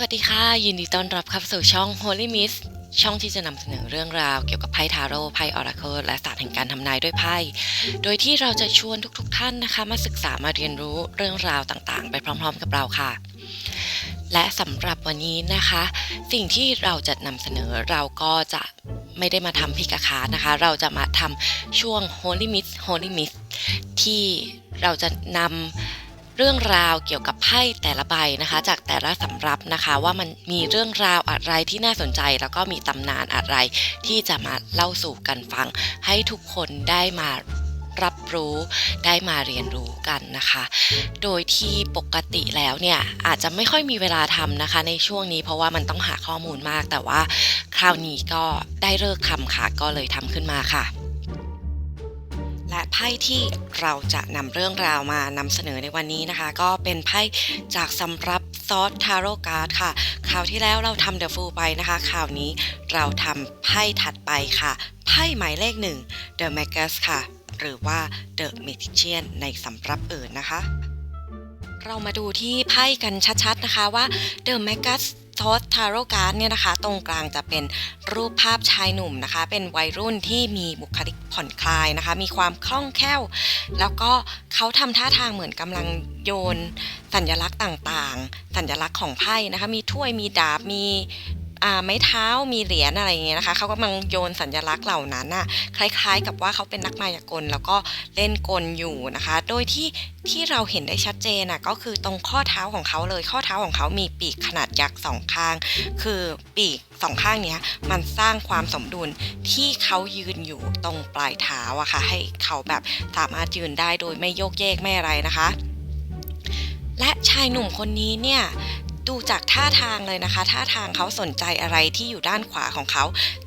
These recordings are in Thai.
สวัสดีค่ะ ยินดีต้อนรับเข้าสู่ช่อง Holy Miss ช่องที่จะนำเสนอเรื่องราวเกี่ยวกับไพ่ทาโร่ไพ่ออราเคิลและศาสตร์แห่งการทำนายด้วยไพ่โดยที่เราจะชวนทุกๆท่านนะคะ มาศึกษามาเรียนรู้เรื่องราวต่างๆ ไปพร้อมๆกับเราค่ะ และสำหรับวันนี้นะคะ สิ่งที่เราจะนำเสนอเราก็จะไม่ได้มาทำพิกาคานะคะ เราจะมาทำช่วง Holy Miss Holy Miss ที่เราจะนำ เรื่องราวเกี่ยวกับไพ่แต่ละใบนะคะ จากแต่ละสำรับนะคะ ว่ามันมีเรื่องราวอะไรที่น่าสนใจ แล้วก็มีตำนานอะไร ที่จะมาเล่าสู่กันฟัง ให้ทุกคนได้มารับรู้ได้มาเรียนรู้กันนะคะ โดยที่ปกติแล้วเนี่ยอาจจะไม่ค่อยมีเวลาทำนะคะ ในช่วงนี้เพราะว่ามันต้องหาข้อมูลมาก แต่ว่าคราวนี้ก็ได้เลิกทำค่ะก็เลยทำขึ้นมาค่ะ และไพ่ที่เราจะนำเรื่องราวมานำเสนอในวันนี้นะคะ ก็เป็นไพ่จากสำรับซอสทาโร่การ์ดค่ะคราวที่แล้วเราทำเดอะฟูไปนะคะคราวนี้เราทำไพ่ถัดไปค่ะ ไพ่หมายเลขหนึ่ง The Magus ค่ะ หรือว่า The Magician ในสำรับอื่นนะคะ เรามาดูที่ไพ่กันชัดๆนะคะว่า The Magus ทอสทาโร่การ์ดเนี่ยนะคะ ตรงกลางจะเป็นรูปภาพชายหนุ่มนะคะ เป็นวัยรุ่นที่มีบุคลิกผ่อนคลายนะคะ มีความคล่องแคล่ว แล้วก็เขาทำท่าทางเหมือนกำลังโยน สัญลักษณ์ต่างๆ สัญลักษณ์ของไพ่นะคะ มีถ้วยมีดาบมี ไม้เท้ามีเหรียญอะไรอย่างเงี้ยนะคะเขากำลังโยนสัญลักษณ์เหล่านั้นน่ะคล้ายๆ กับว่าเขาเป็นนักมายากลแล้วก็เล่นกลอยู่นะคะ โดยที่ที่เราเห็นได้ชัดเจนน่ะก็คือตรงข้อเท้าของเขาเลยข้อเท้าของเขามีปีกขนาดยักษ์สองข้าง คือปีกสองข้างเนี้ยมันสร้างความสมดุลที่เขายืนอยู่ตรงปลายเท้าอะค่ะให้เขาแบบสามารถยืนได้โดยไม่โยกเยกไม่อะไรนะคะ และชายหนุ่มคนนี้เนี่ย ดูจากท่าทางเลยนะคะ ท่าทางเขาสนใจอะไรที่อยู่ด้านขวาของเขา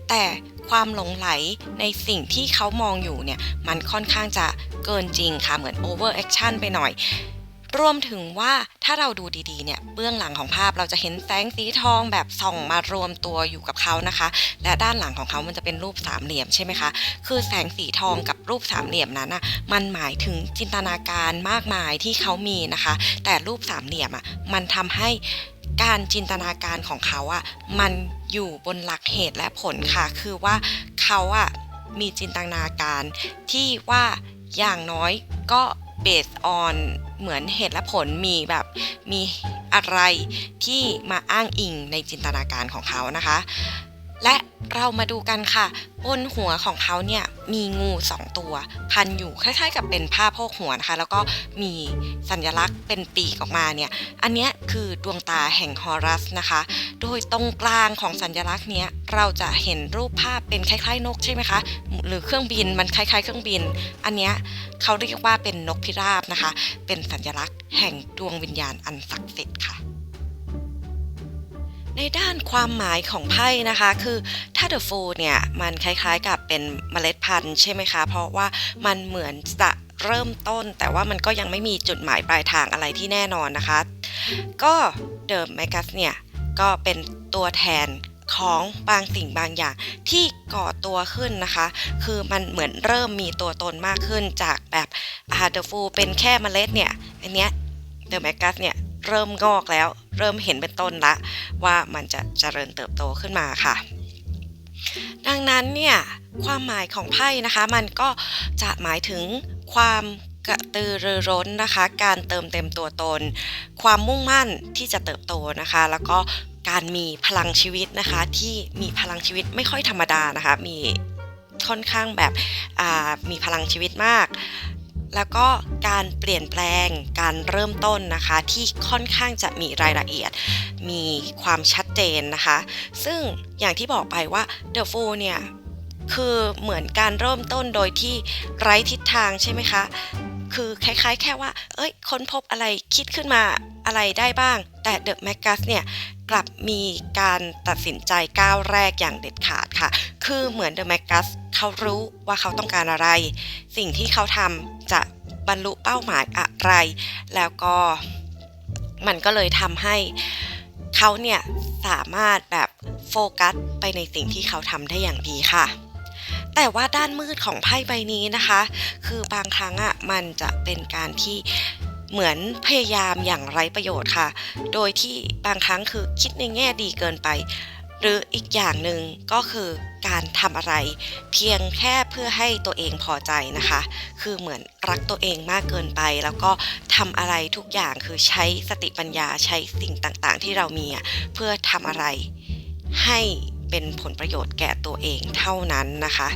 แต่ความหลงไหลในสิ่งที่เขามองอยู่เนี่ย มันค่อนข้างจะเกินจริงค่ะ เหมือน over action ไปหน่อยรวมถึงว่าถ้าเราดูดีๆเนี่ยเบื้องหลังของภาพเราจะเห็นแสงสีทองแบบส่องมารวมตัวอยู่กับเขานะคะ และด้านหลังของเขามันจะเป็นรูปสามเหลี่ยมใช่ไหมคะ คือแสงสีทองกับรูปสามเหลี่ยมนั้นน่ะมันหมายถึงจินตนาการมากมายที่เขามีนะคะ แต่รูปสามเหลี่ยมอะมันทำให้ การจินตนาการของเขาอะมันอยู่บนหลักเหตุและผลค่ะ คือว่าเขาอะมีจินตนาการที่ว่าอย่างน้อยก็เบสออนเหมือนเหตุและผลมีแบบมีอะไรที่มาอ้างอิงในจินตนาการของเขานะคะ และเรามาดูกันค่ะ บนหัวของเขาเนี่ยมีงูสองตัว พันอยู่คล้ายๆกับเป็นผ้าโพกหัวนะคะ แล้วก็มีสัญลักษณ์เป็นปีกออกมาเนี่ย อันนี้คือดวงตาแห่งฮอรัสนะคะ โดยตรงกลางของสัญลักษณ์เนี้ยเราจะเห็นรูปภาพเป็นคล้ายๆ นกใช่ไหมคะ หรือเครื่องบินมันคล้ายๆ เครื่องบิน อันเนี้ยเขาเรียกว่าเป็นนกพิราบนะคะ เป็นสัญลักษณ์แห่งดวงวิญญาณอันศักดิ์สิทธิ์ค่ะ ในด้านความหมายของไพ่นะคะ คือถ้า The Fool เนี่ย มันคล้ายๆกับเป็นเมล็ดพันธุ์ใช่ไหมคะ เพราะว่ามันเหมือนจะเริ่มต้น แต่ว่ามันก็ยังไม่มีจุดหมายปลายทางอะไรที่แน่นอนนะคะ ก็ The Magus เนี่ย ก็เป็นตัวแทนของบางสิ่งบางอย่างที่ก่อตัวขึ้นนะคะ คือมันเหมือนเริ่มมีตัวตนมากขึ้นจากแบบอา The Fool เป็นแค่เมล็ดเนี่ย อันเนี้ย The Magus เนี่ย เริ่มงอกแล้ว เริ่มเห็นเป็นต้นละ ว่ามันจะเจริญเติบโตขึ้นมาค่ะ ดังนั้นเนี่ยความหมายของไพ่นะคะมันก็จะหมายถึงความกระตือรือร้นนะคะ การเติมเต็มตัวตน ความมุ่งมั่นที่จะเติบโตนะคะ แล้วก็การมีพลังชีวิตนะคะ ที่มีพลังชีวิตไม่ค่อยธรรมดานะคะ มีค่อนข้างแบบมีพลังชีวิตมาก แล้วก็การเปลี่ยนแปลงการเริ่มต้นนะคะ ที่ค่อนข้างจะมีรายละเอียด มีความชัดเจนนะคะ ซึ่งอย่างที่บอกไปว่า The Fool เนี่ยคือเหมือนการเริ่มต้นโดยที่ไร้ทิศทางใช่ไหมคะ คือคล้ายๆ แค่ว่า เอ้ย ค้นพบอะไรคิดขึ้นมาอะไรได้บ้าง แต่ The Magus เนี่ย กลับมีการตัดสินใจก้าวแรกอย่างเด็ดขาดค่ะ คือเหมือน The Magus เขารู้ว่าเขาต้องการอะไร สิ่งที่เขาทำจะบรรลุเป้าหมายอะไร แล้วก็มันก็เลยทำให้เขาเนี่ยสามารถแบบโฟกัสไปในสิ่งที่เขาทำได้อย่างดีค่ะแต่ว่าด้านมืดของไพ่ใบนี้นะคะ คือบางครั้งอะ่ะมันจะเป็นการที่ เหมือนพยายามอย่างไร้ประโยชน์ค่ะ โดยที่บางครั้งคือคิดในแง่ดีเกินไป หรืออีกอย่างหนึ่งก็คือการทำอะไร เพียงแค่เพื่อให้ตัวเองพอใจนะคะ คือเหมือนรักตัวเองมากเกินไป แล้วก็ทำอะไรทุกอย่างคือใช้สติปัญญาใช้สิ่งต่างๆ ที่เรามีเพื่อทำอะไรให้เป็นผลประโยชน์แก่ตัวเองเท่านั้นนะคะ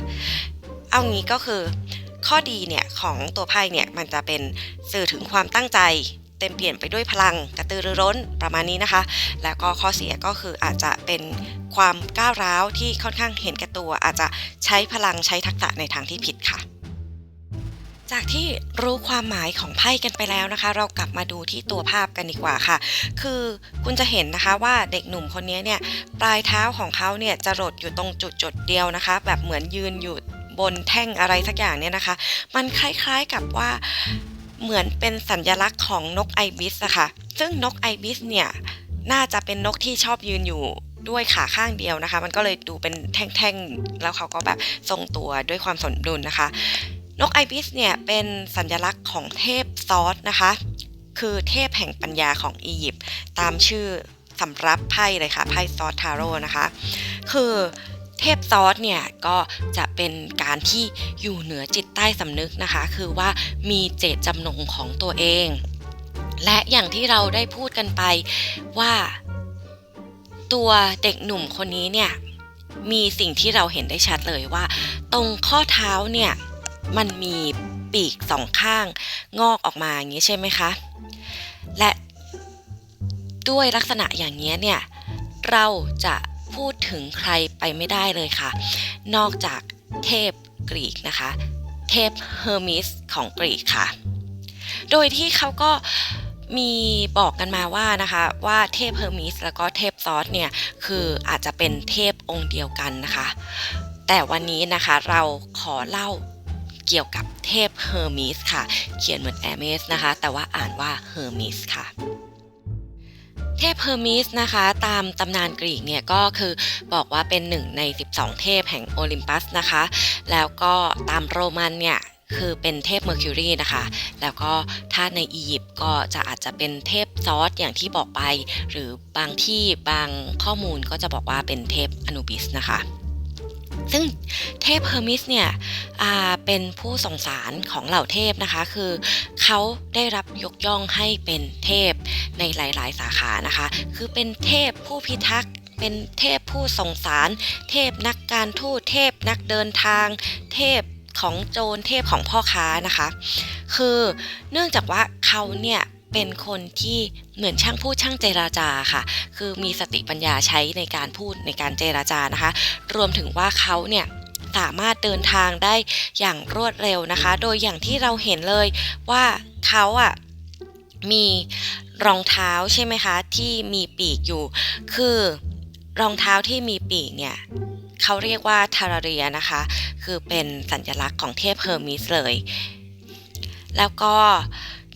เอางี้ก็คือ ข้อดีเนี่ยของตัวไพ่เนี่ยมันจะเป็นสื่อถึงความตั้งใจ เต็มเปลี่ยนไปด้วยพลังกระตือรือร้นประมาณนี้นะคะ แล้วก็ข้อเสียก็คืออาจจะเป็นความก้าวร้าวที่ค่อนข้างเห็นแก่ตัว อาจจะใช้พลังใช้ทักษะในทางที่ผิดค่ะจากที่รู้ความหมายของไพ่กันไปแล้วนะคะ เรากลับมาดูที่ตัวภาพกันดีกว่าค่ะ คือคุณจะเห็นนะคะว่าเด็กหนุ่มคนนี้เนี่ยปลายเท้าของเขาเนี่ยจะหลดอยู่ตรงจุดจุดเดียวนะคะ แบบเหมือนยืนอยู่ บนแท่งอะไรสักอย่างเนี่ยนะคะ มันคล้ายๆกับว่าเหมือนเป็นสัญลักษณ์ของนกไอบิสอะค่ะ ซึ่งนกไอบิสเนี่ยน่าจะเป็นนกที่ชอบยืนอยู่ด้วยขาข้างเดียวนะคะ มันก็เลยดูเป็นแท่งๆ แล้วเขาก็แบบทรงตัวด้วยความสมดุลนะคะ นกไอบิสเนี่ยเป็นสัญลักษณ์ของเทพซอสนะคะ คือเทพแห่งปัญญาของอียิปต์ตามชื่อสำรับไพ่เลยค่ะไพ่ซอสทาโร่นะคะ คือ เทพซอสเนี่ยก็จะเป็นการที่อยู่เหนือจิตใต้สำนึกนะคะ คือว่ามีเจตจำนงของตัวเอง และอย่างที่เราได้พูดกันไปว่า ตัวเด็กหนุ่มคนนี้เนี่ยมีสิ่งที่เราเห็นได้ชัดเลยว่า ตรงข้อเท้าเนี่ยมันมีปีกสองข้างงอกออกมาอย่างนี้ใช่ไหมคะ และด้วยลักษณะอย่างนี้เนี่ยเราจะ พูดถึงใครไปไม่ได้เลยค่ะ นอกจากเทพกรีกนะคะ เทพเฮอร์มิสของกรีกค่ะ โดยที่เขาก็มีบอกกันมาว่านะคะว่าเทพเฮอร์มิสแล้วก็เทพซอสเนี่ยคืออาจจะเป็นเทพองค์เดียวกันนะคะ แต่วันนี้นะคะเราขอเล่าเกี่ยวกับเทพเฮอร์มิสค่ะ เขียนเหมือนแอเมสนะคะ แต่ว่าอ่านว่าเฮอร์มิสค่ะ เทพเฮอร์มิสนะคะ ตามตำนานกรีกเนี่ยก็คือบอกว่าเป็นหนึ่งใน 12 เทพแห่งโอลิมปัสนะคะ แล้วก็ตามโรมันเนี่ยคือเป็นเทพเมอร์คิวรีนะคะ แล้วก็ถ้าในอียิปต์ก็จะอาจจะเป็นเทพซอสอย่างที่บอกไป หรือบางที่บางข้อมูลก็จะบอกว่าเป็นเทพอนูบิสนะคะ ซึ่งเทพเฮอร์มิสเนี่ยเป็นผู้ส่งสารของเหล่าเทพนะคะ คือเขาได้รับยกย่องให้เป็นเทพในหลาย ๆ สาขานะคะ คือเป็นเทพผู้พิทักษ์เป็นเทพผู้ส่งสาร เทพนักการทูตเทพนักเดินทาง เทพของโจรเทพของพ่อค้านะคะ คือเนื่องจากว่าเขาเนี่ย เป็นคนที่เหมือนช่างพูดช่างเจราจาค่ะ คือมีสติปัญญาใช้ในการพูดในการเจราจานะคะ รวมถึงว่าเขาเนี่ยสามารถเดินทางได้อย่างรวดเร็วนะคะ โดยอย่างที่เราเห็นเลยว่าเขาอะมีรองเท้าใช่ไหมคะ ที่มีปีกอยู่ คือรองเท้าที่มีปีกเนี่ยเขาเรียกว่าทาราเรียนะคะ คือเป็นสัญลักษณ์ของเทพเฮอร์มิสเลย แล้วก็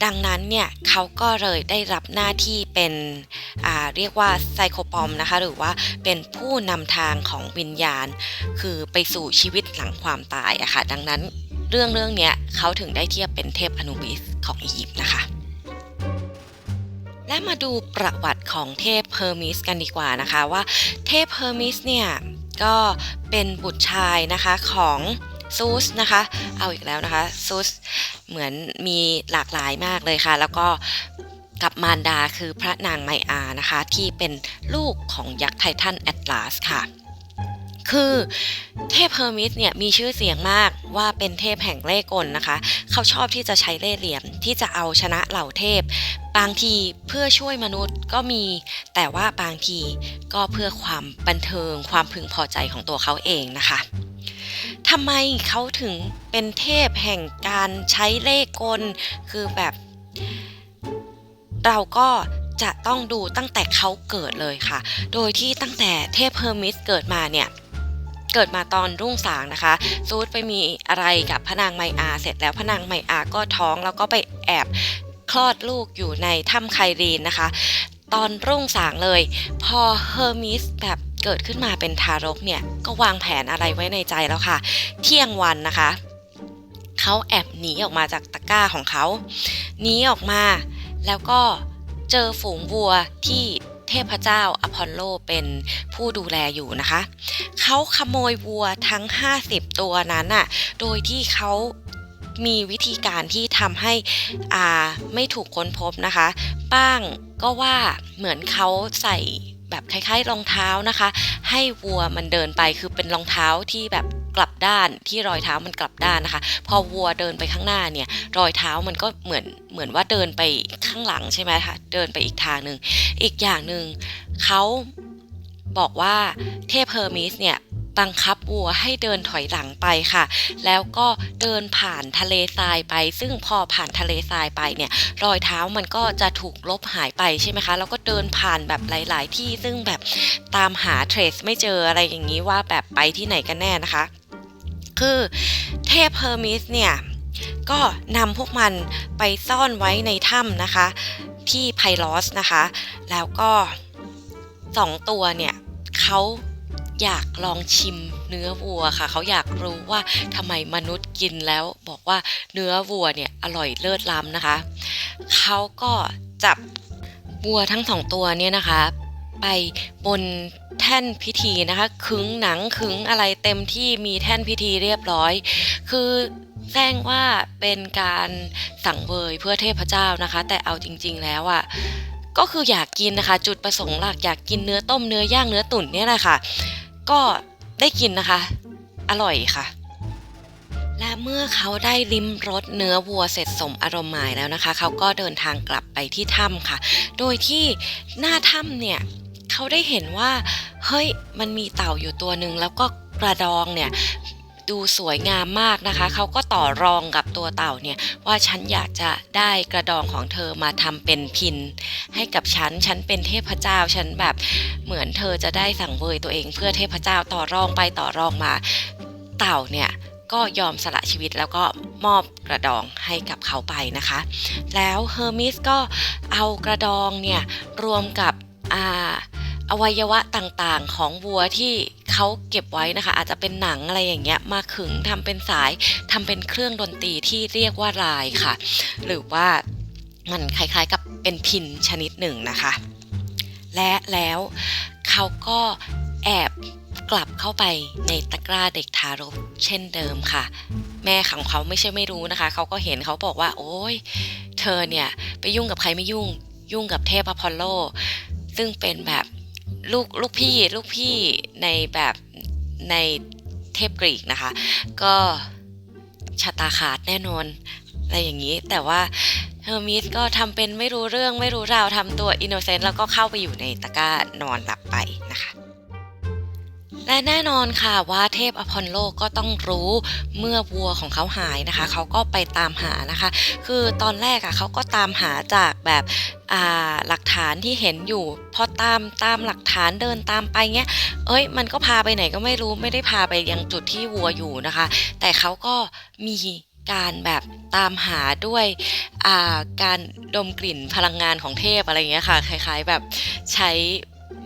ดังนั้นเนี่ยเขาก็เลยได้รับหน้าที่เป็นเรียกว่าไซโคปอมนะคะหรือว่าเป็นผู้นำทางของวิญญาณ คือไปสู่ชีวิตหลังความตายอะค่ะดังนั้นเรื่องเรื่องเนี้ยเขาถึงได้เทียบเป็นเทพอนุบิสของอียิปต์นะคะและมาดูประวัติของเทพเฮอร์มิสกันดีกว่านะคะว่าเทพเฮอร์มิสเนี่ยก็เป็นบุตรชายนะคะของ ซูสนะคะ เอาอีกแล้วนะคะซูสเหมือนมีหลากหลายมากเลยค่ะ แล้วก็กับมารดาคือพระนางไมอานะคะ ที่เป็นลูกของยักษ์ไททันแอตลาสค่ะคือเทพเฮอร์มิสเนี่ยมีชื่อเสียงมากว่าเป็นเทพแห่งเล่ห์กลนะคะ เขาชอบที่จะใช้เล่ห์เหลี่ยมที่จะเอาชนะเหล่าเทพ บางทีเพื่อช่วยมนุษย์ก็มี แต่ว่าบางทีก็เพื่อความบันเทิงความพึงพอใจของตัวเขาเองนะคะ ทำไมเขาถึงเป็นเทพแห่งการใช้เล่ห์กล คือแบบ เราก็จะต้องดูตั้งแต่เขาเกิดเลยค่ะ โดยที่ตั้งแต่เทพเฮอร์มิสเกิดมาเนี่ยเกิดมาตอนรุ่งสางนะคะ ซูดไปมีอะไรกับพระนางไมอาเสร็จแล้วพระนางไมอาก็ท้องแล้วก็ไปแอบคลอดลูกอยู่ในถ้ำไครีนนะคะ ตอนรุ่งสางเลย พอเฮอร์มิสแบบ เกิดขึ้นมาเป็นทารกเนี่ยก็วางแผนอะไรไว้ในใจแล้วค่ะ เที่ยงวันนะคะเขาแอบหนีออกมาจากตะกร้าของเขาหนีออกมา แล้วก็เจอฝูงวัวที่เทพเจ้าอพอลโลเป็นผู้ดูแลอยู่นะคะ เขาขโมยวัวทั้ง 50 ตัวนั้นน่ะ โดยที่เขามีวิธีการที่ทำให้อ่าไม่ถูกค้นพบนะคะป้างก็ว่าเหมือนเขาใส่ แบบคล้ายๆ รองเท้านะคะ ให้วัวมันเดินไปคือเป็นรองเท้าที่แบบกลับด้านที่รอยเท้ามันกลับด้านนะคะ พอวัวเดินไปข้างหน้าเนี่ย รอยเท้ามันก็เหมือนเหมือนว่าเดินไปข้างหลังใช่ไหมคะเดินไปอีกทางหนึ่งอีกอย่างหนึ่งเขาบอกว่าเทพเฮอร์มิสเนี่ย บังคับวัวให้เดินถอยหลังไปค่ะ แล้วก็เดินผ่านทะเลทรายไป ซึ่งพอผ่านทะเลทรายไปเนี่ยรอยเท้ามันก็จะถูกลบหายไปใช่ไหมคะแล้วก็เดินผ่านแบบหลาย ๆ ที่ซึ่งแบบตามหาเทรสไม่เจออะไรอย่างนี้ว่าแบบไปที่ไหนกันแน่นะคะ คือเทพเฮอร์มิสเนี่ยก็นำพวกมันไปซ่อนไว้ในถ้ำนะคะ ที่ไพลอสนะคะ แล้วก็สองตัวเนี่ยเขา อยากลองชิมเนื้อวัวค่ะ เขาอยากรู้ว่าทำไมมนุษย์กินแล้วบอกว่าเนื้อวัวเนี่ยอร่อยเลิศล้ำนะคะ เขาก็จับวัวทั้งสองตัวเนี่ยนะคะ ไปบนแท่นพิธีนะคะขึงหนังขึงอะไรเต็มที่มีแท่นพิธีเรียบร้อย คือแจ้งว่าเป็นการสั่งเวยเพื่อเทพเจ้านะคะ แต่เอาจริง ๆ แล้วอะ่ะก็คืออยากกินนะคะ จุดประสงค์หลักอยากกินเนื้อต้มเนื้อย่างเนื้อตุ๋นเนี่ยแหละค่ะ ก็ได้กินนะคะ อร่อยค่ะ และเมื่อเขาได้ลิ้มรสเนื้อวัวเสร็จสมอารมณ์หมายแล้วนะคะ เขาก็เดินทางกลับไปที่ถ้ำค่ะ โดยที่หน้าถ้ำเนี่ยเขาได้เห็นว่า เฮ้ยมันมีเต่าอยู่ตัวหนึ่งแล้วก็กระดองเนี่ย ดูสวยงามมากนะคะ เขาก็ต่อรองกับตัวเต่าเนี่ยว่าฉันอยากจะได้กระดองของเธอมาทำเป็นพิน ให้กับฉัน ฉันเป็นเทพเจ้า ฉันแบบเหมือนเธอจะได้สั่งเวยตัวเองเพื่อเทพเจ้าต่อรองไปต่อรองมา เต่าเนี่ยก็ยอมสละชีวิตแล้วก็มอบกระดองให้กับเขาไปนะคะ แล้วเฮอร์มิสก็เอากระดองเนี่ยรวมกับอ่า อวัยวะต่างๆ ของวัวที่เขาเก็บไว้นะคะ อาจจะเป็นหนังอะไรอย่างเงี้ยมาขึงทำเป็นสายทำเป็นเครื่องดนตรีที่เรียกว่ารายค่ะ หรือว่ามันคล้ายๆกับเป็นพินชนิดหนึ่งนะคะ และแล้วเขาก็แอบกลับเข้าไปในตะกร้าเด็กทารกเช่นเดิมค่ะ แม่ของเขาไม่ใช่ไม่รู้นะคะ เขาก็เห็นเขาบอกว่า โอ้ยเธอเนี่ย ไปยุ่งกับใครไม่ยุ่ง ยุ่งกับเทพอพอลโล ซึ่งเป็นแบบ ลูกลูกพี่ลูกพี่ในแบบในเทพกรีกนะคะ ก็ชะตาขาดแน่นอนอะไรอย่างนี้ แต่ว่าเฮอร์มิสก็ทำเป็นไม่รู้เรื่องไม่รู้ราวทำตัวอินโนเซนต์แล้วก็เข้าไปอยู่ในตะกร้านอนหลับไปนะคะ และแน่นอนค่ะว่าเทพอพอลโลก็ต้องรู้เมื่อวัวของเขาหายนะคะ เขาก็ไปตามหานะคะ คือตอนแรกอะเขาก็ตามหาจากแบบอ่าหลักฐานที่เห็นอยู่ พอตามตามหลักฐานเดินตามไปเงี้ย เอ้ย มันก็พาไปไหนก็ไม่รู้ไม่ได้พาไปยังจุดที่วัวอยู่นะคะ แต่เขาก็มีการแบบตามหาด้วยอ่าการดมกลิ่นพลังงานของเทพอะไรเงี้ยค่ะ คล้าย ๆแบบใช้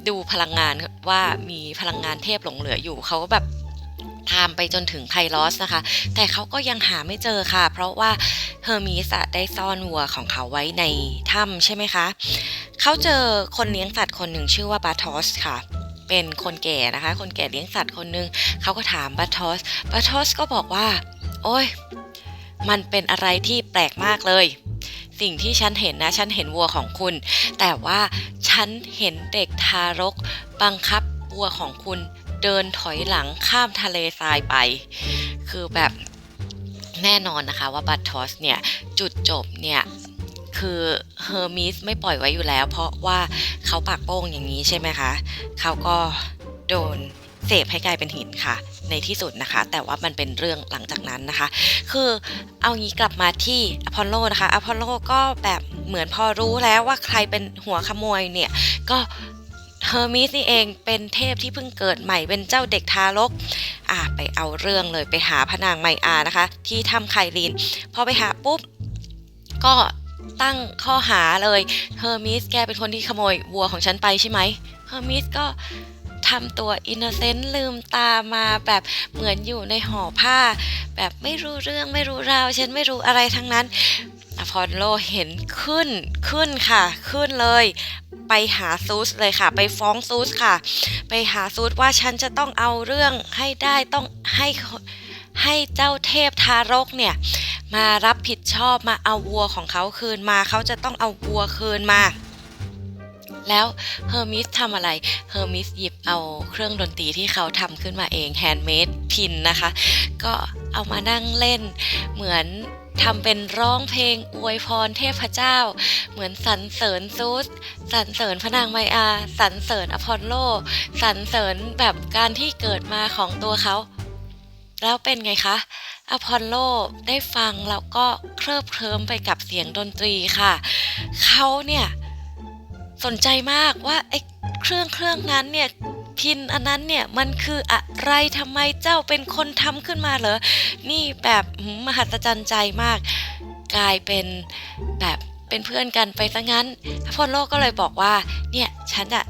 ดูพลังงานว่ามีพลังงานเทพหลงเหลืออยู่เขาก็แบบตามไปจนถึงไพลอสนะคะ แต่เขาก็ยังหาไม่เจอค่ะ เพราะว่าเฮอร์มีสได้ซ่อนวัวของเขาไว้ในถ้ำใช่ไหมคะ เขาเจอคนเลี้ยงสัตว์คนหนึ่งชื่อว่าบาทอสค่ะ เป็นคนแก่นะคะ คนแก่เลี้ยงสัตว์คนหนึ่งเขาก็ถามบาทอสบาทอสก็บอกว่า โอ้ย มันเป็นอะไรที่แปลกมากเลย สิ่งที่ฉันเห็นนะ ฉันเห็นวัวของคุณ แต่ว่าฉันเห็นเด็กทารก บังคับวัวของคุณ เดินถอยหลังข้ามทะเลทรายไป คือแบบแน่นอนนะคะว่าบัตทอสเนี่ย จุดจบเนี่ยคือเฮอร์มิสไม่ปล่อยไว้อยู่แล้ว เพราะว่าเขาปากโป้งอย่างนี้ใช่ไหมคะ เขาก็โดนเสพให้กลายเป็นหินค่ะ ในที่สุดนะคะ แต่ว่ามันเป็นเรื่องหลังจากนั้นนะคะ คือเอางี้กลับมาที่อพอลโลนะคะอพอลโลก็แบบเหมือนพอรู้แล้วว่าใครเป็นหัวขโมยเนี่ยก็เฮอร์มิสนี่เองเป็นเทพที่เพิ่งเกิดใหม่เป็นเจ้าเด็กทารกอ่าไปเอาเรื่องเลยไปหาพระนางไมอานะคะ ที่ทำไคลีนพอไปหาปุ๊บ ก็ตั้งข้อหาเลยเฮอร์มิสแกเป็นคนที่ขโมยวัวของฉันไปใช่ไหมเฮอร์มิสก็ ทำตัวอินโนเซนต์ลืมตามาแบบเหมือนอยู่ในห่อผ้า แบบไม่รู้เรื่องไม่รู้ราว ฉันไม่รู้อะไรทั้งนั้นอพอลโลเห็นขึ้นขึ้นค่ะ ขึ้นเลย ไปหาซูสเลยค่ะ ไปฟ้องซูสค่ะ ไปหาซูสว่าฉันจะต้องเอาเรื่องให้ได้ต้องให้ให้เจ้าเทพทารกเนี่ย มารับผิดชอบมาเอาวัวของเขาคืนมา เขาจะต้องเอาวัวคืนมา แล้วเฮอร์มิสทำอะไรเฮอร์มิสหยิบเอาเครื่องดนตรีที่เขาทำขึ้นมาเองแฮนด์เมดพินนะคะ ก็เอามานั่งเล่นเหมือนทำเป็นร้องเพลงอวยพรเทพเจ้า เหมือนสรรเสริญซูสสรรเสริญพระนางไมอาสรรเสริญอพอลโลสรรเสริญแบบการที่เกิดมาของตัวเขา แล้วเป็นไงคะอพอลโลได้ฟังแล้วก็เคลิบเคลิ้มไปกับเสียงดนตรีค่ะ เขาเนี่ย สนใจมากว่าไอ้เครื่องเครื่องนั้นเนี่ยพินอันนั้นเนี่ยมันคืออะไรทำไมเจ้าเป็นคนทำขึ้นมาเหรอ นี่แบบมหัศจรรย์ใจมาก กลายเป็นแบบเป็นเพื่อนกันไปซะงั้นพอลโลก็เลยบอกว่า เนี่ยฉันอะ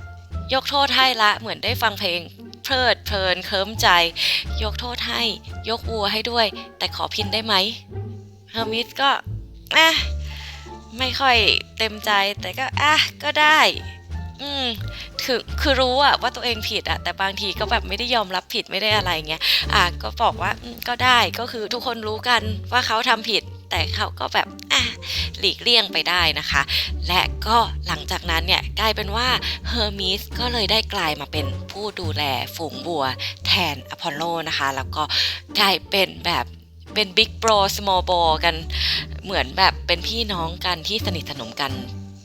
ยกโทษให้ละเหมือนได้ฟังเพลงเพลิดเพลินเคิมใจ ยกโทษให้ ยกวัวให้ด้วย แต่ขอพินได้ไหมเฮอร์มิสก็อะ ไม่ค่อยเต็มใจแต่ก็อะก็ได้ อืมถึงคือรู้อะว่าตัวเองผิดอะแต่บางทีก็แบบไม่ได้ยอมรับผิดไม่ได้อะไรเงี้ยอะก็บอกว่าก็ได้ก็คือทุกคนรู้กันว่าเขาทำผิด แต่เขาก็แบบอะหลีกเลี่ยงไปได้นะคะ และก็หลังจากนั้นเนี่ยกลายเป็นว่าเฮอร์มิสก็เลยได้กลายมาเป็นผู้ดูแลฝูงบัวแทนอพอลโลนะคะ แล้วก็กลายเป็นแบบเป็นบิ๊กโ o สมอล b บกัน เหมือนแบบเป็นพี่น้องกันที่สนิทสนมกัน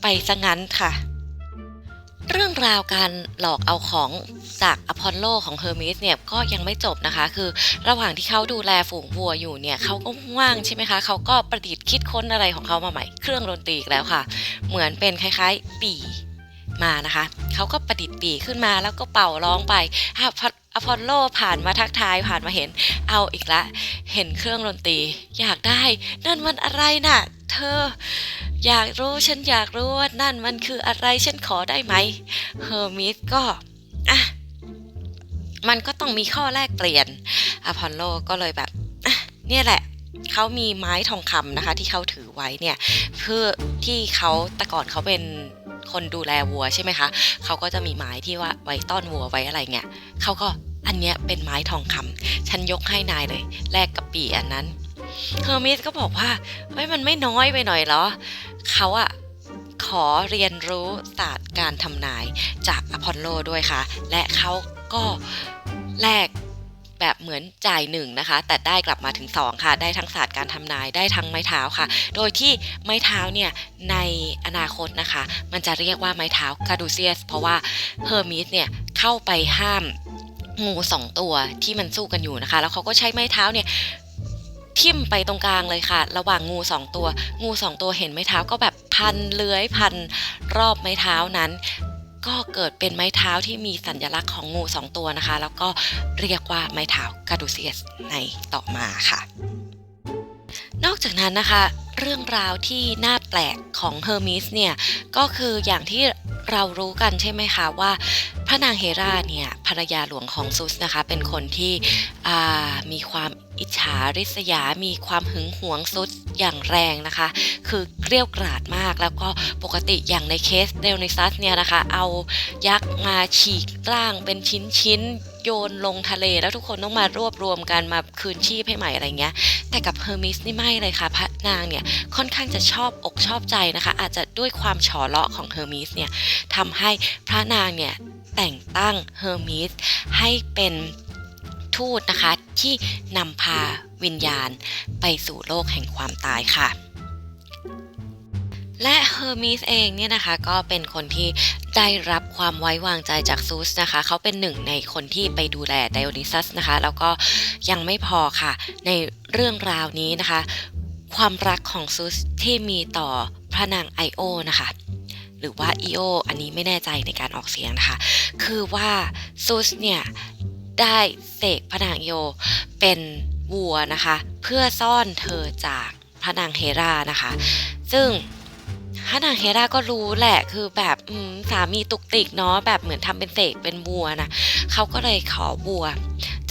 ไปซะงั้นค่ะ เรื่องราวการหลอกเอาของจากอพอลโลของเฮอร์มิสเนี่ยก็ยังไม่จบนะคะ คือระหว่างที่เขาดูแลฝูงวัวอยู่เนี่ยเขาก็ว่างใช่ไหมคะเขาก็ประดิษฐ์คิดค้นอะไรของเขามาใหม่เครื่องดนตรีอีกแล้วค่ะ เหมือนเป็นคล้าย ๆ ปี มานะคะเขาก็ประดิษฐ์ปีขึ้นมาแล้วก็เป่าร้องไปอพออพอลโลผ่านมาทักทายผ่านมาเห็นเอาอีกละ เห็นเครื่องดนตรี อยากได้ นั่นมันอะไรน่ะ เธอ อยากรู้ฉันอยากรู้ว่านั่นมันคืออะไรฉันขอได้ไหมเฮอร์มิสก็อะมันก็ต้องมีข้อแลกเปลี่ยนอพอลโลก็เลยแบบอะเนี่ยแหละเขามีไม้ทองคำนะคะ ที่เขาถือไว้เนี่ย เพื่อที่เขาแต่ก่อนเขาเป็น คนดูแลวัวใช่ไหมคะเขาก็จะมีไม้ที่ว่าไว้ต้อนวัวไว้อะไรเงี้ยเขาก็อันเนี้ยเป็นไม้ทองคำฉันยกให้นายเลยแลกกับปีอันนั้นเฮอร์มิสก็บอกว่าเฮ้ยมันไม่น้อยไปหน่อยเหรอเขาอะขอเรียนรู้ศาสตร์การทำนายจากอพอลโลด้วยค่ะ และเขาก็แลก แบบเหมือนจ่ายหนึ่งนะคะ แต่ได้กลับมาถึง 2 ค่ะ ได้ทั้งศาสตร์การทำนายได้ทั้งไม้เท้าค่ะ โดยที่ไม้เท้าเนี่ยในอนาคตนะคะ มันจะเรียกว่าไม้เท้ากาดูเซียส เพราะว่าเฮอร์มิสเนี่ยเข้าไปห้ามงูสองตัวที่มันสู้กันอยู่นะคะ แล้วเขาก็ใช้ไม้เท้าเนี่ยทิ่มไปตรงกลางเลยค่ะ ระหว่างงูสองตัว งูสองตัวเห็นไม้เท้าก็แบบพันเลื้อยพันรอบไม้เท้านั้น ก็เกิดเป็นไม้เท้าที่มีสัญลักษณ์ของงูสองตัวนะคะ แล้วก็เรียกว่าไม้เท้ากาดูเซียสในต่อมาค่ะ นอกจากนั้นนะคะ เรื่องราวที่น่าแปลกของเฮอร์มิสเนี่ย ก็คืออย่างที่เรารู้กันใช่ไหมคะว่า ระนางเฮราเนี่ยภรรยาหลวงของซุสนะคะ เป็นคนที่มีความอิจฉาริษยา มีความหึงหวงซุสอย่างแรงนะคะ คือเกลี้ยกราดมากแล้วก็ปกติอย่างในเคสเดลนิซัสเนี่ยนะคะ เอายักษ์มาฉีกร่างเป็นชิ้นชิ้นโยนลงทะเลแล้วทุกคนต้องมารวบรวมกันมาคืนชีพให้ใหม่อะไรเงี้ย แต่กับเฮอร์มิสนี่ไม่เลยค่ะพระนางเนี่ยค่อนข้างจะชอบอกชอบใจนะคะ อาจจะด้วยความฉอเลาะของเฮอร์มิสเนี่ยทำให้พระนางเนี่ย แต่งตั้งเฮอร์มิสให้เป็นทูตนะคะ ที่นำพาวิญญาณไปสู่โลกแห่งความตายค่ะ และเฮอร์มิสเองเนี่ยนะคะก็เป็นคนที่ได้รับความไว้วางใจจากซูสนะคะ เขาเป็นหนึ่งในคนที่ไปดูแลไดโอนิซัสนะคะ แล้วก็ยังไม่พอค่ะ ในเรื่องราวนี้นะคะ ความรักของซูสที่มีต่อพระนางไอโอนะคะ หรือว่าอีโออันนี้ไม่แน่ใจในการออกเสียงนะคะ คือว่าซูสเนี่ยได้เสกพระนางโยเป็นวัวนะคะ เพื่อซ่อนเธอจากพระนางเฮรานะคะ ซึ่งพระนางเฮราก็รู้แหละคือแบบสามีตุกติกเนาะแบบเหมือนทำเป็นเสกเป็นวัวนะเขาก็เลยขอวัว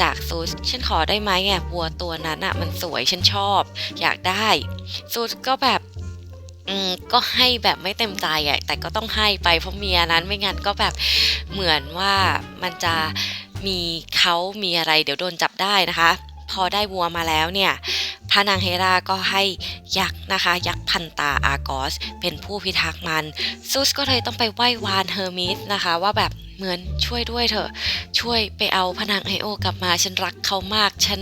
จากซูสฉันขอได้ไหมอะวัวตัวนั้นอะมันสวยฉันชอบ อยากได้ซูสก็แบบ อืมก็ให้แบบไม่เต็มใจอะแต่ก็ต้องให้ไปเพราะเมียนั้นไม่งั้นก็แบบเหมือนว่ามันจะมีเขามีอะไรเดี๋ยวโดนจับได้นะคะ พอได้วัวมาแล้วเนี่ยพระนางเฮราก็ให้ยักษ์นะคะ ยักษ์พันตาอาร์กอส เป็นผู้พิทักษ์มันซูสก็เลยต้องไปไหว้วานเฮอร์มิสนะคะ ว่าแบบเหมือนช่วยด้วยเถอะ ช่วยไปเอาพระนางไอโอกลับมา ฉันรักเขามากฉัน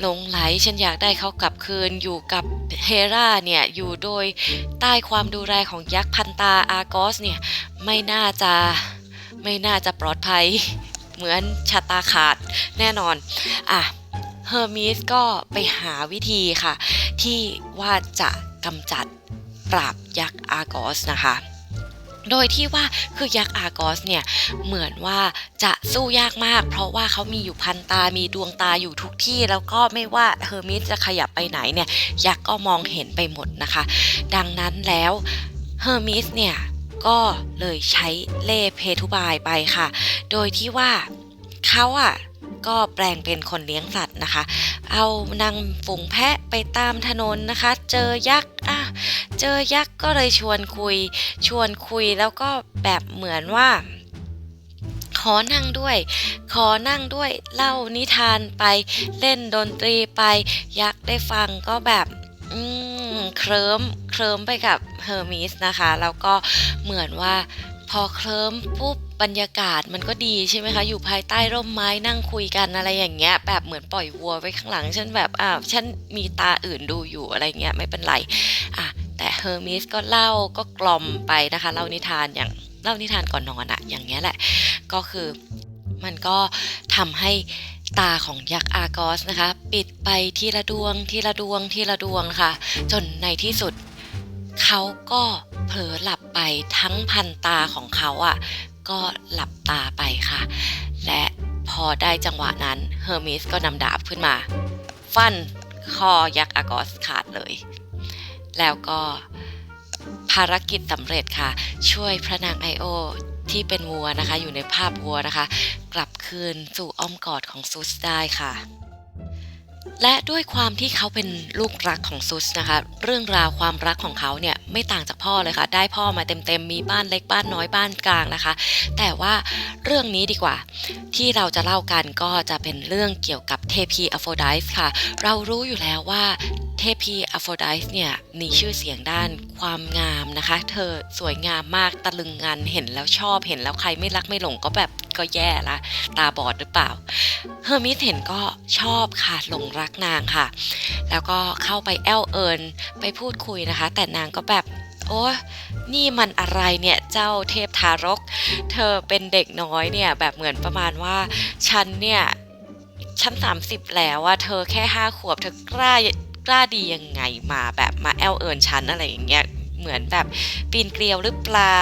หลงไหลฉันอยากได้เขากลับคืนอยู่กับเฮราเนี่ยอยู่โดยใต้ความดูแลของยักษ์พันตาอาร์กอสเนี่ยไม่น่าจะไม่น่าจะปลอดภัยเหมือนชะตาขาดแน่นอนอะเฮอร์มิสก็ไปหาวิธีค่ะ ที่ว่าจะกำจัดปราบยักษ์อาร์กอสนะคะ โดยที่ว่าคือยักษ์อาร์กอสเนี่ยเหมือนว่าจะสู้ยากมาก เพราะว่าเขามีอยู่พันตา มีดวงตาอยู่ทุกที่ แล้วก็ไม่ว่าเฮอร์มิสจะขยับไปไหนเนี่ยยักษ์ก็มองเห็นไปหมดนะคะ ดังนั้นแล้วเฮอร์มิสเนี่ยก็เลยใช้เล่เพทุบายไปค่ะ โดยที่ว่าเขาอะ ก็แปลงเป็นคนเลี้ยงสัตว์นะคะ เอานางฝูงแพะไปตามถนนนะคะ เจอยักษ์อะเจอยักษ์ก็เลยชวนคุย ชวนคุยแล้วก็แบบเหมือนว่าขอนั่งด้วย ขอนั่งด้วย เล่านิทานไป เล่นดนตรีไป ยักษ์ได้ฟังก็แบบ อืมเคลิ้มเคลิ้มไปกับเฮอร์มิสนะคะ แล้วก็เหมือนว่าพอเคลิ้มปุ๊บ บรรยากาศมันก็ดีใช่ไหมคะ อยู่ภายใต้ร่มไม้นั่งคุยกันอะไรอย่างเงี้ย แบบเหมือนปล่อยวัวไว้ข้างหลัง ฉันแบบอ่าฉันมีตาอื่นดูอยู่อะไรเงี้ยไม่เป็นไรอะแต่เฮอร์มิสก็เล่าก็กล่อมไปนะคะเล่านิทานอย่างเล่านิทานก่อนนอนอะอย่างเงี้ยแหละ ก็คือมันก็ทำให้ตาของยักษ์อาร์กอสนะคะ ปิดไปทีละดวงทีละดวงทีละดวงค่ะ จนในที่สุดเขาก็เผลอหลับไปทั้งพันตาของเขาอะ่ะ ก็หลับตาไปค่ะ และพอได้จังหวะนั้นเฮอร์มิสก็นำดาบขึ้นมา ฟันคอยักษ์อากอสขาดเลย แล้วก็ภารกิจสำเร็จค่ะ ช่วยพระนางไอโอที่เป็นวัวนะคะ อยู่ในภาพวัวนะคะ กลับคืนสู่อ้อมกอดของซุสได้ค่ะ และด้วยความที่เขาเป็นลูกรักของซุสนะคะ เรื่องราวความรักของเขาเนี่ยไม่ต่างจากพ่อเลยค่ะ ได้พ่อมาเต็มๆ มีบ้านเล็กบ้านน้อยบ้านกลางนะคะ แต่ว่าเรื่องนี้ดีกว่า ที่เราจะเล่ากันก็จะเป็นเรื่องเกี่ยวกับเทพีอโฟไดส์ค่ะ เรารู้อยู่แล้วว่าเทพีอโฟไดส์เนี่ยมีชื่อเสียงด้านความงามนะคะ เธอสวยงามมากตะลึงงานเห็นแล้วชอบเห็นแล้วใครไม่รักไม่หลงก็แบบก็แย่ละตาบอดหรือเปล่าเฮอร์มิสเห็นก็ชอบค่ะหลงรักนางค่ะ แล้วก็เข้าไปแอลเอิญไปพูดคุยนะคะ แต่นางก็แบบโอ้นี่มันอะไรเนี่ยเจ้าเทพทารก เธอเป็นเด็กน้อยเนี่ยแบบเหมือนประมาณว่าฉันเนี่ยฉันสามสิบแล้วว่าเธอแค่ห้าขวบเธอกล้ากล้าดียังไงมาแบบมาแอลเอิญฉันอะไรอย่างเงี้ยเหมือนแบบปีนเกลียวหรือเปล่า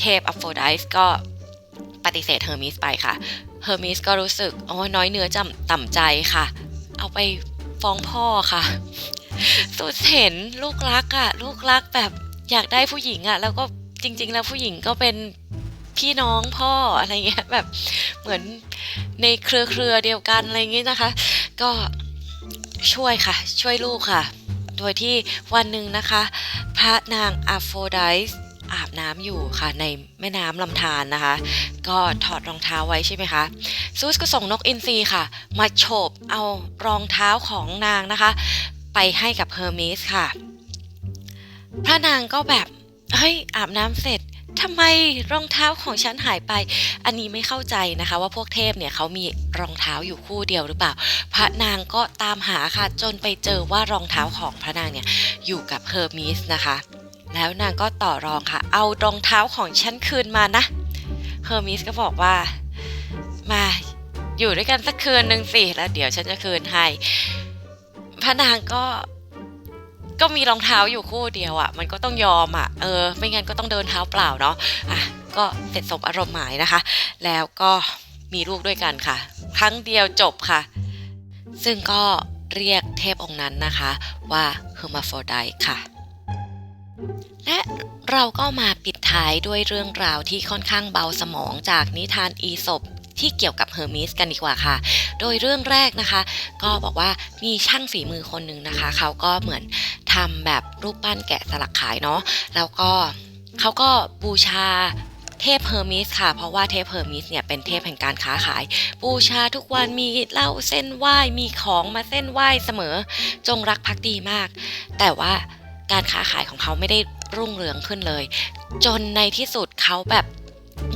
เทพอัฟโฟไดส์ก็ปฏิเสธเฮอร์มิสไปค่ะ เฮอร์มิสก็รู้สึกโอ้น้อยเนื้อจำต่ำใจค่ะ เอาไปฟ้องพ่อค่ะ สุดเห็นลูกรักอะลูกรักแบบอยากได้ผู้หญิงอะแล้วก็จริง ๆ แล้วผู้หญิงก็เป็นพี่น้องพ่ออะไรเงี้ยแบบเหมือนในเครือเครือเดียวกันอะไรเงี้ยนะคะ ก็ช่วยค่ะ ช่วยลูกค่ะ โดยที่วันหนึ่งนะคะ พระนางอาโฟไดส์ อาบน้ำอยู่ค่ะในแม่น้ำลำธารนะคะ ก็ถอดรองเท้าไว้ใช่ไหมคะซูสก็ส่งนกอินทรีค่ะ มาโฉบเอารองเท้าของนางนะคะ ไปให้กับเฮอร์มิสค่ะ พระนางก็แบบเฮ้ยอาบน้ำเสร็จทำไมรองเท้าของฉันหายไป อันนี้ไม่เข้าใจนะคะ ว่าพวกเทพเนี่ยเขามีรองเท้าอยู่คู่เดียวหรือเปล่า พระนางก็ตามหาค่ะ จนไปเจอว่ารองเท้าของพระนางเนี่ยอยู่กับเฮอร์มิสนะคะ แล้วนางก็ต่อรองค่ะ เอารองเท้าของฉันคืนมานะ เฮอร์มิสก็บอกว่า มาอยู่ด้วยกันสักคืนหนึ่งสิแล้วเดี๋ยวฉันจะคืนให้ พระนางก็ก็มีรองเท้าอยู่คู่เดียวอะ่ะ มันก็ต้องยอมอะ่ะ เออ ไม่งั้นก็ต้องเดินเท้าเปล่าเนาะ อะ ก็เสร็จสมอารมณ์หมายนะคะ แล้วก็มีลูกด้วยกันค่ะ ครั้งเดียวจบค่ะ ซึ่งก็เรียกเทพองค์นั้นนะคะ ว่าเฮอร์มาโฟไดค่ะ และเราก็มาปิดท้ายด้วยเรื่องราวที่ค่อนข้างเบาสมองจากนิทานอีสปที่เกี่ยวกับเฮอร์มิสกันดีกว่าค่ะ โดยเรื่องแรกนะคะ ก็บอกว่ามีช่างฝีมือคนหนึ่งนะคะ เขาก็เหมือนทำแบบรูปปั้นแกะสลักขายเนาะ แล้วก็เขาก็บูชาเทพเฮอร์มิสค่ะ เพราะว่าเทพเฮอร์มิสเนี่ยเป็นเทพแห่งการค้าขาย บูชาทุกวันมีเหล้าเส้นไหว้มีของมาเส้นไหว้เสมอ จงรักภักดีมาก แต่ว่า การค้าขายของเขาไม่ได้รุ่งเรืองขึ้นเลย จนในที่สุดเขาแบบ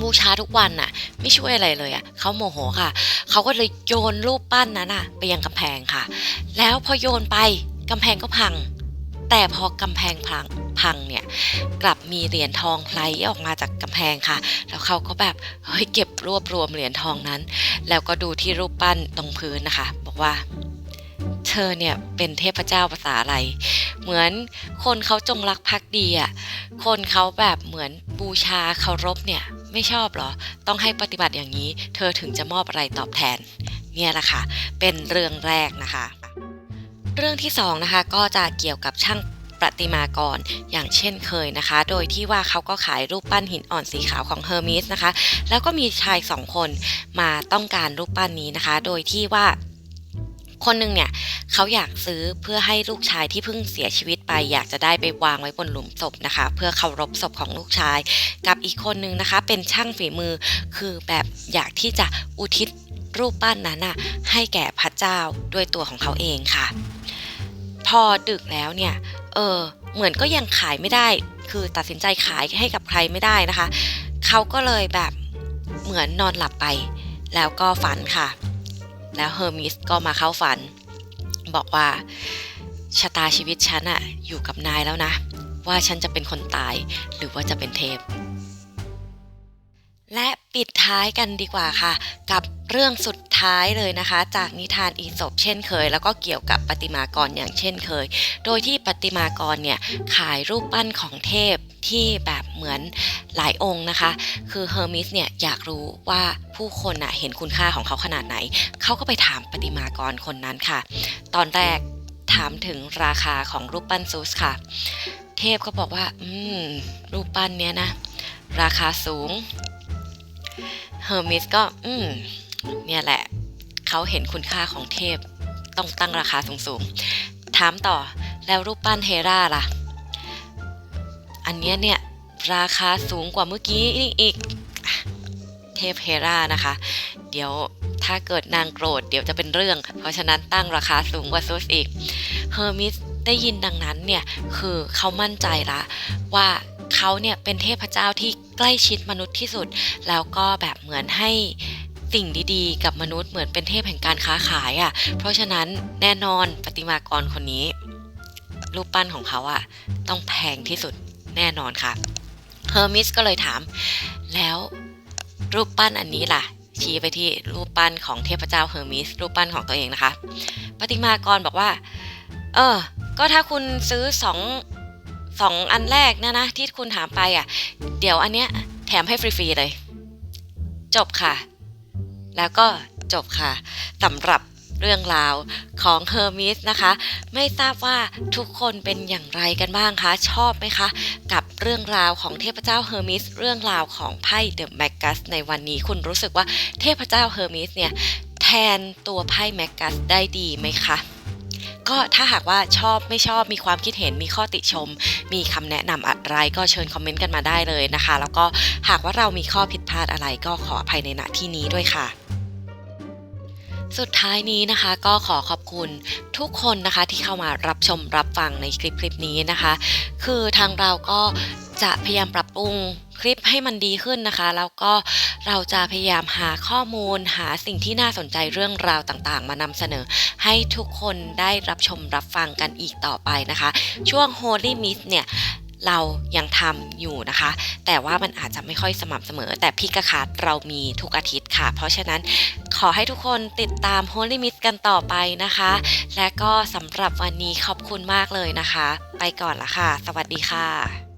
บูชาทุกวันน่ะ ไม่ช่วยอะไรเลยอะ่ะเขาโมโหค่ะ เขาก็เลยโยนรูปปั้นนั้นน่ะ ไปยังกำแพงค่ะ แล้วพอโยนไปกำแพงก็พัง แต่พอกำแพงพังพังเนี่ยกลับมีเหรียญทองไหลออกมาจากกำแพงค่ะ แล้วเขาก็แบบเฮ้ยเก็บรวบรวมเหรียญทองนั้น แล้วก็ดูที่รูปปั้นตรงพื้นนะคะ บอกว่า เธอเนี่ยเป็นเทพเจ้าภาษาอะไร เหมือนคนเขาจงรักภักดีอะ คนเขาแบบเหมือนบูชาเคารพเนี่ยไม่ชอบหรอ ต้องให้ปฏิบัติอย่างนี้ เธอถึงจะมอบอะไรตอบแทน เนี่ยแหละค่ะ เป็นเรื่องแรกนะคะ เรื่องที่สองนะคะก็จะเกี่ยวกับช่างประติมากรอย่างเช่นเคยนะคะ โดยที่ว่าเขาก็ขายรูปปั้นหินอ่อนสีขาวของเฮอร์มิสนะคะ แล้วก็มีชายสองคนมาต้องการรูปปั้นนี้นะคะ โดยที่ว่า คนหนึ่งเนี่ยเขาอยากซื้อเพื่อให้ลูกชายที่เพิ่งเสียชีวิตไป อยากจะได้ไปวางไว้บนหลุมศพนะคะ เพื่อเคารพศพของลูกชาย กับอีกคนนึงนะคะ เป็นช่างฝีมือคือแบบอยากที่จะอุทิศรูปปั้นนั้นน่ะให้แก่พระเจ้าด้วยตัวของเขาเองค่ะ พอดึกแล้วเนี่ยเออเหมือนก็ยังขายไม่ได้ คือตัดสินใจขายให้กับใครไม่ได้นะคะ เขาก็เลยแบบเหมือนนอนหลับไป แล้วก็ฝันค่ะ แล้วเฮอร์มิสก็มาเข้าฝัน บอกว่าชะตาชีวิตฉันอะอยู่กับนายแล้วนะ ว่าฉันจะเป็นคนตายหรือว่าจะเป็นเทพ และปิดท้ายกันดีกว่าค่ะ กับเรื่องสุดท้ายเลยนะคะ จากนิทานอีสปเช่นเคย แล้วก็เกี่ยวกับประติมากรอย่างเช่นเคย โดยที่ประติมากรเนี่ยขายรูปปั้นของเทพ ที่แบบเหมือนหลายองค์นะคะ คือเฮอร์มิสเนี่ยอยากรู้ว่าผู้คนน่ะเห็นคุณค่าของเขาขนาดไหน เขาก็ไปถามประติมากรคนนั้นค่ะ ตอนแรกถามถึงราคาของรูปปั้นซูสค่ะ เทพก็บอกว่า อืม รูปปั้นเนี้ยนะ ราคาสูง เฮอร์มิสก็ อืม เนี่ยแหละ เขาเห็นคุณค่าของเทพ ต้องตั้งราคาสูงๆ ถามต่อแล้วรูปปั้นเฮราล่ะ อันนี้เนี่ยราคาสูงกว่าเมื่อกี้นี่อีกเทพเฮรานะคะ เดี๋ยวถ้าเกิดนางโกรธเดี๋ยวจะเป็นเรื่อง เพราะฉะนั้นตั้งราคาสูงกว่าซูสอีกเฮอร์มิสได้ยินดังนั้นเนี่ยคือเขามั่นใจละว่าเขาเนี่ยเป็นเทพเจ้าที่ใกล้ชิดมนุษย์ที่สุด แล้วก็แบบเหมือนให้สิ่งดีๆ กับมนุษย์เหมือนเป็นเทพแห่งการค้าขายอะ่ะ เพราะฉะนั้นแน่นอนปฏิมากรคนนี้ รูปปั้นของเขาอะ่ะต้องแพงที่สุด แน่นอนค่ะเฮอร์มิสก็เลยถาม แล้วรูปปั้นอันนี้ล่ะ ชี้ไปที่รูปปั้นของเทพเจ้าเฮอร์มิสรูปปั้นของตัวเองนะคะปฏิมากรบอกว่า เออ ก็ถ้าคุณซื้อสองสองอันแรกนี่ยนะ ที่คุณถามไปอะ เดี๋ยวอันเนี้ยแถมให้ฟรีๆเลย จบค่ะ แล้วก็จบค่ะสำหรับ เรื่องราวของเฮอร์มิสนะคะ ไม่ทราบว่าทุกคนเป็นอย่างไรกันบ้างคะชอบไหมคะ กับเรื่องราวของเทพเจ้าเฮอร์มิสเรื่องราวของไพ่เดอะแมกกัสในวันนี้คุณรู้สึกว่าเทพเจ้าเฮอร์มิสเนี่ยแทนตัวไพ่แมกกัสได้ดีไหมคะก็ถ้าหากว่าชอบไม่ชอบมีความคิดเห็นมีข้อติชม มีคำแนะนำอะไรก็เชิญคอมเมนต์กันมาได้เลยนะคะ แล้วก็หากว่าเรามีข้อผิดพลาดอะไรก็ขออภัยในณที่นี้ด้วยค่ะ สุดท้ายนี้นะคะก็ขอขอบคุณทุกคนนะคะที่เข้ามารับชมรับฟังในคลิปคลิปนี้นะคะ คือทางเราก็จะพยายามปรับปรุงคลิปให้มันดีขึ้นนะคะ แล้วก็เราจะพยายามหาข้อมูล หาสิ่งที่น่าสนใจเรื่องราวต่างๆ มานำเสนอ ให้ทุกคนได้รับชมรับฟังกันอีกต่อไปนะคะ ช่วง Holy Miss เนี่ย เรายังทำอยู่นะคะ แต่ว่ามันอาจจะไม่ค่อยสม่ำเสมอ แต่พิกคาร์ดเรามีทุกอาทิตย์ค่ะ เพราะฉะนั้นขอให้ทุกคนติดตาม Holy Miss กันต่อไปนะคะ และก็สำหรับวันนี้ขอบคุณมากเลยนะคะ ไปก่อนละค่ะ สวัสดีค่ะ